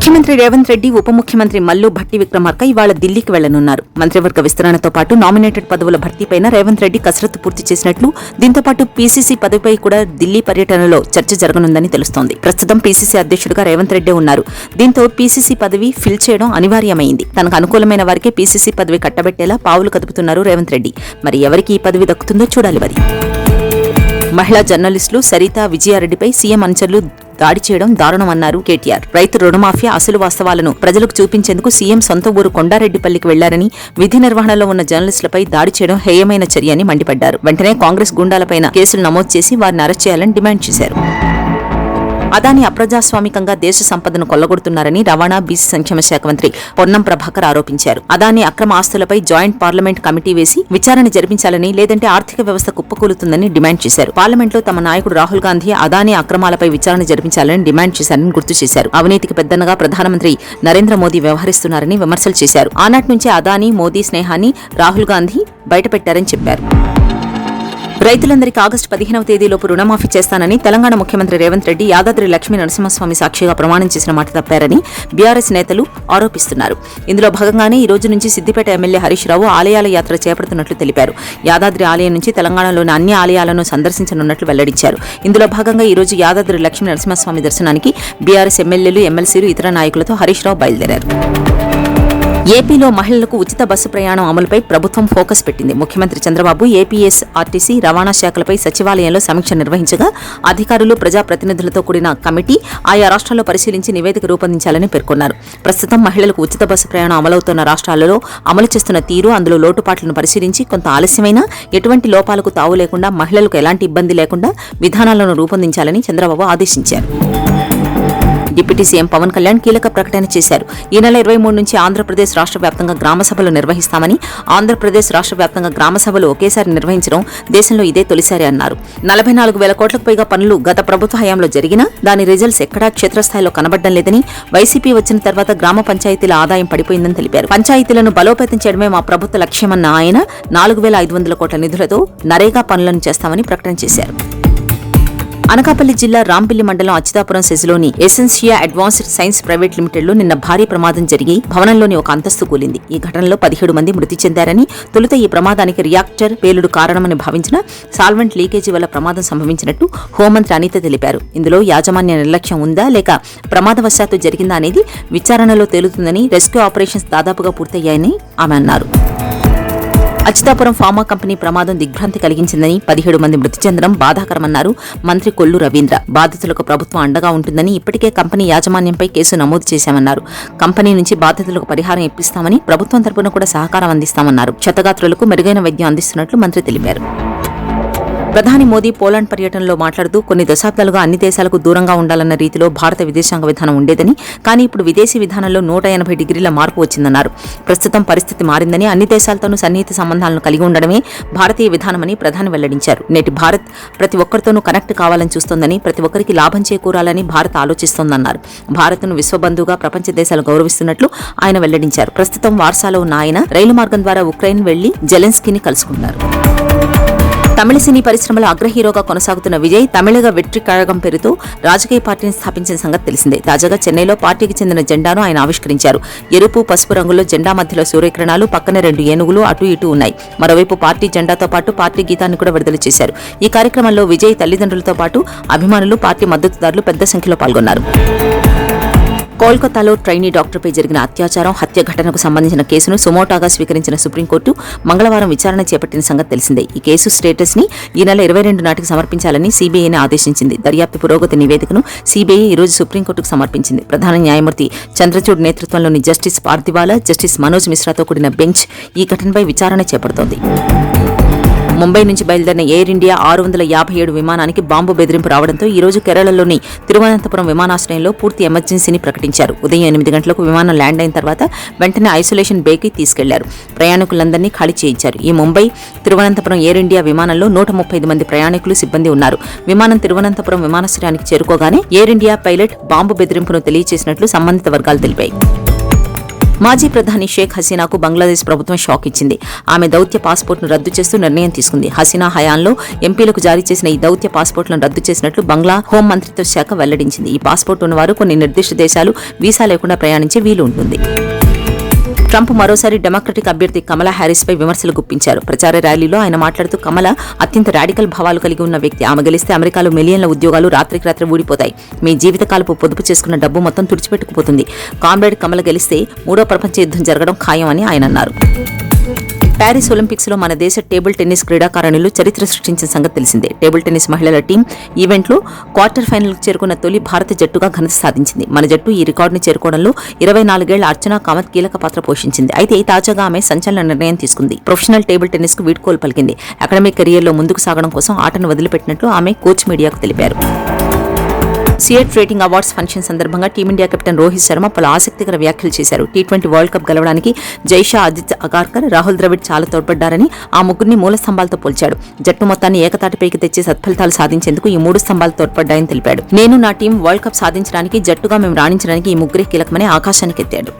ముఖ్యమంత్రి రేవంత్ రెడ్డి ఉప ముఖ్యమంత్రి మల్లు భట్టి విక్రమార్క ఇవాళ ఢిల్లీకి వెళ్ళనున్నారు మంత్రివర్గ విస్తరణతో పాటు నామినేటెడ్ పదవుల భర్తీపైన రేవంత్ రెడ్డి కసరత్తు పూర్తి చేసినట్లు దీంతో పాటు పీసీసీ పదవిపై కూడా ఢిల్లీ పర్యటనలో చర్చ జరగనుందని తెలుస్తోంది. ప్రస్తుతం పీసీసీ అధ్యక్షుడిగా రేవంత్ రెడ్డి ఉన్నారు. దీంతో పీసీసీ పదవి ఫిల్ చేయడం అనివార్యమైంది. తనకు అనుకూలమైన వారికే పీసీసీ పదవి కట్టబెట్టేలా పావులు కదుపుతున్నారు రేవంత్ రెడ్డి. మరి ఎవరికి ఈ పదవి దక్కుతుందో చూడాలి మరి. మహిళా జర్నలిస్టులు సరిత విజయారెడ్డిపై సీఎం అనుచరులు దాడి చేయడం దారుణమన్నారు కేటీఆర్. రైతు రుణమాఫియా అసలు వాస్తవాలను ప్రజలకు చూపించేందుకు సీఎం సొంత ఊరు కొండారెడ్డిపల్లికి వెళ్ళారని విధి నిర్వహణలో ఉన్న జర్నలిస్టులపై దాడి చేయడం హేయమైన చర్య అని మండిపడ్డారు. వెంటనే కాంగ్రెస్ గుండాలపైన కేసులు నమోదు చేసి వారిని అరెస్ట్ చేయాలని డిమాండ్ చేశారు. అదాని అప్రజాస్వామికంగా దేశ సంపదను కొల్లగొడుతున్నారని రవాణా బీసీ సంక్షేమ శాఖ మంత్రి పొన్నం ప్రభాకర్ ఆరోపించారు. అదాని అక్రమ ఆస్తులపై జాయింట్ పార్లమెంట్ కమిటీ వేసి విచారణ జరిపించాలని లేదంటే ఆర్థిక వ్యవస్థ కుప్పకూలుతుందని డిమాండ్ చేశారు. పార్లమెంట్లో తమ నాయకుడు రాహుల్ గాంధీ అదాని అక్రమాలపై విచారణ జరిపించాలని డిమాండ్ చేశారని గుర్తు చేశారు. అవినీతికి పెద్దనగా ప్రధానమంత్రి నరేంద్ర మోదీ వ్యవహరిస్తున్నారని విమర్శలు చేశారు. ఆనాటి నుంచే అదాని మోదీ స్నేహాన్ని రాహుల్ గాంధీ బయటపెట్టారని చెప్పారు. రైతులందరికీ ఆగస్టు పదిహేనవ తేదీలోపు రుణమాఫీ చేస్తానని తెలంగాణ ముఖ్యమంత్రి రేవంత్ రెడ్డి యాదాద్రి లక్ష్మీ నరసింహస్వామి సాక్షిగా ప్రమాణం చేసిన మాట తప్పారని బీఆర్ఎస్ నేతలు ఆరోపిస్తున్నారు. ఇందులో భాగంగానే ఈ రోజు నుంచి సిద్దిపేట ఎమ్మెల్యే హరీష్ రావు ఆలయాల యాత్ర చేపడుతున్నట్లు తెలిపారు. యాదాద్రి ఆలయం నుంచి తెలంగాణలోని అన్ని ఆలయాలను సందర్శించనున్నట్లు వెల్లడించారు. ఇందులో భాగంగా ఈ రోజు యాదాద్రి లక్ష్మీ నరసింహస్వామి దర్శనానికి బీఆర్ఎస్ ఎమ్మెల్యేలు ఎమ్మెల్సీలు ఇతర నాయకులతో హరీష్ రావు బయలుదేరారు. ఏపీలో మహిళలకు ఉచిత బస్సు ప్రయాణం అమలుపై ప్రభుత్వం ఫోకస్ పెట్టింది. ముఖ్యమంత్రి చంద్రబాబు ఏపీఎస్ ఆర్టీసీ రవాణా శాఖలపై సచివాలయంలో సమీక్ష నిర్వహించగా అధికారులు ప్రజాప్రతినిధులతో కూడిన కమిటీ ఆయా రాష్ట్రాల్లో పరిశీలించి నివేదిక రూపొందించాలని పేర్కొన్నారు. ప్రస్తుతం మహిళలకు ఉచిత బస్సు ప్రయాణం అమలవుతున్న రాష్ట్రాలలో అమలు చేస్తున్న తీరు అందులో లోటుపాట్లను పరిశీలించి కొంత ఆలస్యమైనా ఎటువంటి లోపాలకు తావు లేకుండా మహిళలకు ఎలాంటి ఇబ్బంది లేకుండా విధానాలను రూపొందించాలని చంద్రబాబు ఆదేశించారు. డిప్యూటీ సీఎం పవన్ కళ్యాణ్ కీలక ప్రకటన చేశారు. ఈ నెల ఇరవై మూడు నుంచి ఆంధ్రప్రదేశ్ రాష్ట్ర వ్యాప్తంగా గ్రామ సభలు నిర్వహిస్తామని ఆంధ్రప్రదేశ్ రాష్ట్ర వ్యాప్తంగా గ్రామ సభలు ఒకేసారి నిర్వహించడం దేశంలో ఇదే తొలిసారి అన్నారు. నలభై నాలుగు వేల కోట్లకు పైగా పనులు గత ప్రభుత్వ హయాంలో జరిగినా దాని రిజల్ట్స్ ఎక్కడా క్షేత్రస్థాయిలో కనబడడం లేదని వైసీపీ వచ్చిన తర్వాత గ్రామ పంచాయతీల ఆదాయం పడిపోయిందని తెలిపారు. పంచాయతీలను బలోపేతం చేయడమే మా ప్రభుత్వ లక్ష్యమన్న ఆయన నాలుగు వేల ఐదు వందల కోట్ల నిధులతో నరేగా పనులను చేస్తామని ప్రకటన చేశారు. అనకాపల్లి జిల్లా రాంపిల్లి మండలం అచ్యుతాపురం సెజ్లోని ఎసెన్షియా అడ్వాన్స్డ్ సైన్స్ ప్రైవేట్ లిమిటెడ్లో నిన్న భారీ ప్రమాదం జరిగి భవనంలోని ఒక అంతస్తు కూలింది. ఈ ఘటనలో పదిహేడు మంది మృతి చెందారని తొలుత ఈ ప్రమాదానికి రియాక్టర్ పేలుడు కారణమని భావించిన సాల్వెంట్ లీకేజీ వల్ల ప్రమాదం సంభవించినట్టు హోంమంత్రి అనిత తెలిపారు. ఇందులో యాజమాన్య నిర్లక్ష్యం ఉందా లేక ప్రమాదవశాత్తు జరిగిందా అనేది విచారణలో తేలుతుందని రెస్క్యూ ఆపరేషన్స్ దాదాపుగా పూర్తయ్యాయని ఆమె అన్నారు. అచితాపురం ఫార్మా కంపెనీ ప్రమాదం దిగ్భ్రాంతి కలిగించిందని పదిహేడు మంది మృతి చెందడం బాధాకరమన్నారు మంత్రి కొల్లు రవీంద్ర. బాధితులకు ప్రభుత్వం అండగా ఉంటుందని ఇప్పటికే కంపెనీ యాజమాన్యంపై కేసు నమోదు చేశామన్నారు. కంపెనీ నుంచి బాధితులకు పరిహారం ఇప్పిస్తామని ప్రభుత్వం తరపున కూడా సహకారం అందిస్తామన్నారు. క్షతగాత్రులకు మెరుగైన వైద్యం అందిస్తున్నట్లు మంత్రి తెలిపారు. ప్రధాని మోదీ పోలాండ్ పర్యటనలో మాట్లాడుతూ కొన్ని దశాబ్దాలుగా అన్ని దేశాలకు దూరంగా ఉండాలన్న రీతిలో భారత విదేశాంగ విధానం ఉండేదని కానీ ఇప్పుడు విదేశీ విధానంలో నూట ఎనభై డిగ్రీల మార్పు వచ్చిందన్నారు. ప్రస్తుతం పరిస్థితి మారిందని అన్ని దేశాలతోనూ సన్నిహిత సంబంధాలను కలిగి ఉండడమే భారతీయ విధానమని ప్రధాని వెల్లడించారు. నేటి భారత్ ప్రతి ఒక్కరితోనూ కనెక్ట్ కావాలని చూస్తోందని ప్రతి ఒక్కరికి లాభం చేకూరాలని భారత్ ఆలోచిస్తోందన్నారు. భారత్ను విశ్వబంధువుగా ప్రపంచ దేశాలు గౌరవిస్తున్నట్లు ఆయన వెల్లడించారు. ప్రస్తుతం వార్సాలో ఉన్న ఆయన రైలు మార్గం ద్వారా ఉక్రెయిన్ వెళ్ళి జెలెన్స్కీని కలుసుకున్నారు. తమిళ సినీ పరిశ్రమలో అగ్రహీరోగా కొనసాగుతున్న విజయ్ తమిళగ వెట్రి కళగం పేరుతో రాజకీయ పార్టీని స్థాపించిన సంగతి తెలిసిందే. తాజాగా చెన్నైలో పార్టీకి చెందిన జెండాను ఆయన ఆవిష్కరించారు. ఎరుపు పసుపు రంగుల్లో జెండా మధ్యలో సూర్యకిరణాలు పక్కనే రెండు ఏనుగులు అటు ఇటు ఉన్నాయి. మరోవైపు పార్టీ జెండాతో పాటు పార్టీ గీతాన్ని కూడా విడుదల చేశారు. ఈ కార్యక్రమంలో విజయ్ తల్లిదండ్రులతో పాటు అభిమానులు పార్టీ మద్దతుదారులు పెద్ద సంఖ్యలో పాల్గొన్నారు. కోల్కతాలో ట్రైనీ డాక్టర్పై జరిగిన అత్యాచారం హత్య ఘటనకు సంబంధించిన కేసును సుమోటాగా స్వీకరించిన సుప్రీంకోర్టు మంగళవారం విచారణ చేపట్టిన సంగతి తెలిసిందే. ఈ కేసు స్టేటస్ని ఈ నెల ఇరవై రెండు నాటికి సమర్పించాలని సీబీఐని ఆదేశించింది. దర్యాప్తు పురోగతి నివేదికను సీబీఐ ఈ రోజు సుప్రీంకోర్టుకు సమర్పించింది. ప్రధాన న్యాయమూర్తి చంద్రచూడ్ నేతృత్వంలోని జస్టిస్ పార్థివాలా జస్టిస్ మనోజ్ మిశ్రాతో కూడిన బెంచ్ ఈ ఘటనపై విచారణ చేపడుతోంది. ముంబై నుంచి బయలుదేరిన ఎయిర్ ఇండియా ఆరు వందల యాభై ఏడు విమానానికి బాంబు బెదిరింపు రావడంతో ఈ రోజు కేరళలోని తిరువనంతపురం విమానాశ్రయంలో పూర్తి ఎమర్జెన్సీని ప్రకటించారు. ఉదయం ఎనిమిది గంటలకు విమానం ల్యాండ్ అయిన తర్వాత వెంటనే ఐసోలేషన్ బేకి తీసుకెళ్ళారు. ప్రయాణికులందరినీ ఖాళీ చేయించారు. ఈ ముంబై తిరువనంతపురం ఎయిర్ ఇండియా విమానంలో నూట ముప్పై ఐదు మంది ప్రయాణికులు సిబ్బంది ఉన్నారు. విమానం తిరువనంతపురం విమానాశ్రయానికి చేరుకోగానే ఎయిర్ ఇండియా పైలట్ బాంబు బెదిరింపును తెలియజేసినట్లు సంబంధిత వర్గాలు తెలిపాయి. మాజీ ప్రధాని షేక్ హసీనాకు బంగ్లాదేశ్ ప్రభుత్వం షాక్ ఇచ్చింది. ఆమె దౌత్య పాస్పోర్ట్ను రద్దు చేస్తూ నిర్ణయం తీసుకుంది. హసీనా హయాంలో ఎంపీలకు జారీ చేసిన ఈ దౌత్య పాస్పోర్ట్లను రద్దు చేసినట్లు బంగ్లా హోం మంత్రిత్వ శాఖ వెల్లడించింది. ఈ పాస్పోర్ట్ ఉన్నవారు కొన్ని నిర్దిష్ట దేశాలు వీసా లేకుండా ప్రయాణించే వీలు ఉంటుంది. ట్రంప్ మరోసారి డెమోక్రటిక్ అభ్యర్థి కమలా హ్యారిస్ పై విమర్శలు గుప్పించారు. ప్రచార ర్యాలీలో ఆయన మాట్లాడుతూ కమల అత్యంత రాడికల్ భావాలు కలిగి ఉన్న వ్యక్తి. ఆమె గెలిస్తే అమెరికాలో మిలియన్ల ఉద్యోగాలు రాత్రికి రాత్రి ఊడిపోతాయి. మీ జీవితకాలపు పొదుపు చేసుకున్న డబ్బు మొత్తం తుడిచిపెట్టుకుపోతుంది. కామ్రేడ్ కమల గెలిస్తే మూడో ప్రపంచ యుద్ధం జరగడం ఖాయం అని ఆయన అన్నారు. ప్యారిస్ ఒలింపిక్స్లో మన దేశ టేబుల్ టెన్నిస్ క్రీడాకారిణులు చరిత్ర సృష్టించిన సంగతి తెలిసిందే. టేబుల్ టెన్నిస్ మహిళల టీం ఈవెంట్లో క్వార్టర్ ఫైనల్ చేరుకున్న తొలి భారత జట్టుగా ఘనత సాధించింది. మన జట్టు ఈ రికార్డును చేరుకోవడంలో ఇరవై నాలుగేళ్ళ అర్చనా కామత్ కీలక పాత్ర పోషించింది. అయితే తాజాగా ఆమె సంచలన నిర్ణయం తీసుకుంది. ప్రొఫెషనల్ టేబుల్ టెన్నిస్కు వీడ్కోలు పలికింది. అకాడమిక్ కెరియర్లో ముందుకు సాగడం కోసం ఆటను వదిలిపెట్టినట్లు ఆమె కోచ్ మీడియాకు తెలిపారు. సిఎట్ రేటింగ్ అవార్డ్స్ ఫంక్షన్ సందర్భంగా Team India captain Rohit Sharma పలు ఆసక్తికర వ్యాఖ్యలు చేశారు. టీ ట్వంటీ వరల్డ్ కప్ గెలవడానికి జైషా ఆదిత్య అగార్కర్ రాహుల్ ద్రవిడ్ చాలా తోడ్పడ్డారని ఆ ముగ్గురిని మూల స్తంభాలతో పోల్చాడు. జట్టు మొత్తాన్ని ఏకతాటిపైకి తెచ్చి సత్ఫలితాలు సాధించేందుకు ఈ మూడు స్తంభాలు తోడ్పడ్డాయని తెలిపాడు. నేను నా టీం వరల్డ్ కప్ సాధించడానికి జట్టుగా మేము రాణించడానికి ఈ ముగ్గురే కీలకమని ఆకాశానికి ఎత్తాడు